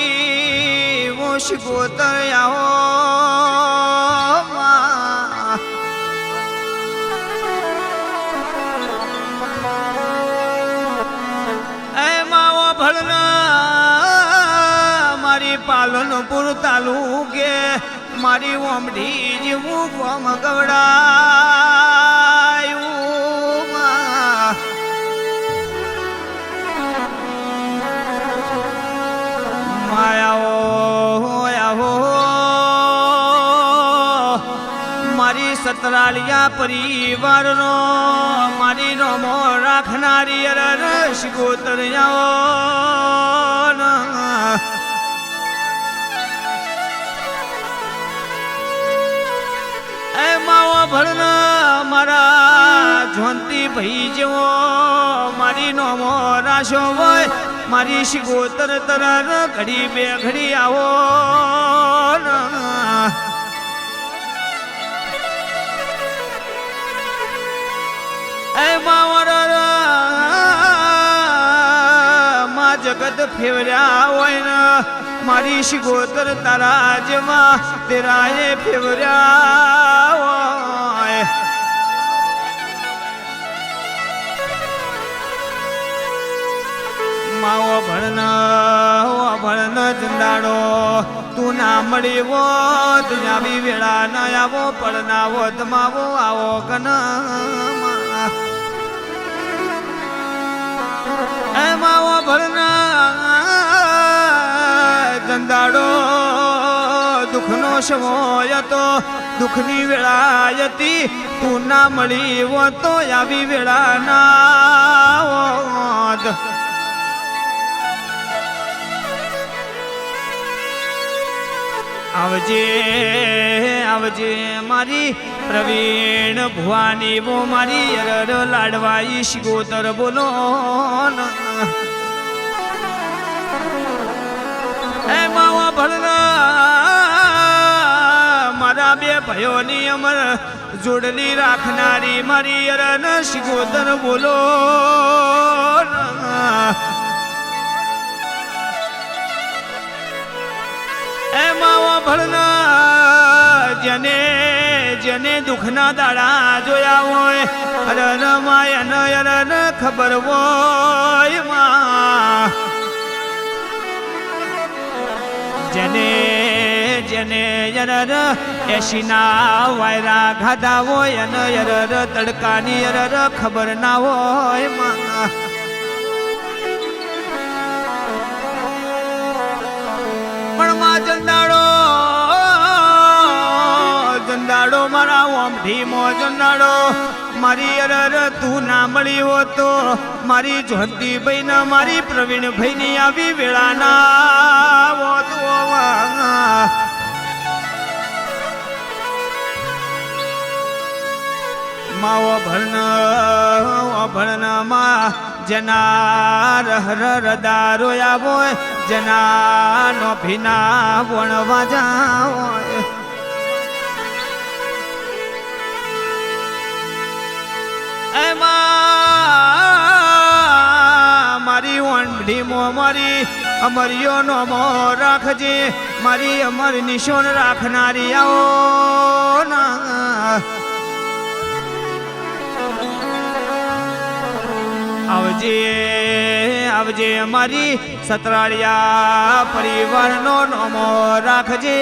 મારી મુશ ગોતર્યા મારી પાલનપુર તાલુકે મારી ઓમઢી જ ગવડા. મારી સતરાલિયા પરિવારનો મારી નોમો રાખનારી અરર શિગોતરિયાઓ એ માવો ભળન મારા જોંતી ભાઈ જેવો મારી નોમો રાશો હોય, મારી શિગોતર તર ઘડી બે ઘડી આવો ના. જગત ફેવર્યા હોય ને મારી શિગોતર તારા જેમાં તેરાએ ફેવર્યા હોય. માવો ભણ ભણ જંદાડો તું ના મળી હો તું આવી વેળા ના આવો પડનાવો તમાવો આવો કન માવો ભણન ચંદાડો દુઃખનો સમય તો દુઃખની વેળા હતી, તું ના મળી તો આવી વેળા ના હોત. આવજે આવજે મારી પ્રવીણ ભુવાની, વો મારી અરર લાડવાઈ શિગોતર બોલો એ માવા મારા બે ભાઈઓની અમર જોડલી રાખનારી મારી અરન શિગોદર બોલો. એ માવા ભણના, જેને જેને દુઃખના દાડા જોયા હોય, અરન માયન અરન ખબર હોય, માં જેને યરર એશીના વાયરા ખાધા હોય અને યરર તડકાની યરર ખબર ના હોયમાં પણ માં જંદાડો જંદાડો મારા ઓમઠી મો જંદાડો મારી અરર તું ના મળી હોતો, મારી જ્યોતિ ભાઈ ના મારી પ્રવીણ ભાઈ ની આવી વેળા માવો ભરણ ભરણમાં જના રહર રદારો આવો જના નો ભીના વણવા જાઓ. મારી ઓંઢી મો મારી અમરિયો નો મો રાખજે, મારી અમર નિશોન રાખનારી આવો ના. આવજે આવજે મારી સતરાળિયા પરિવારનો નમો રાખજે.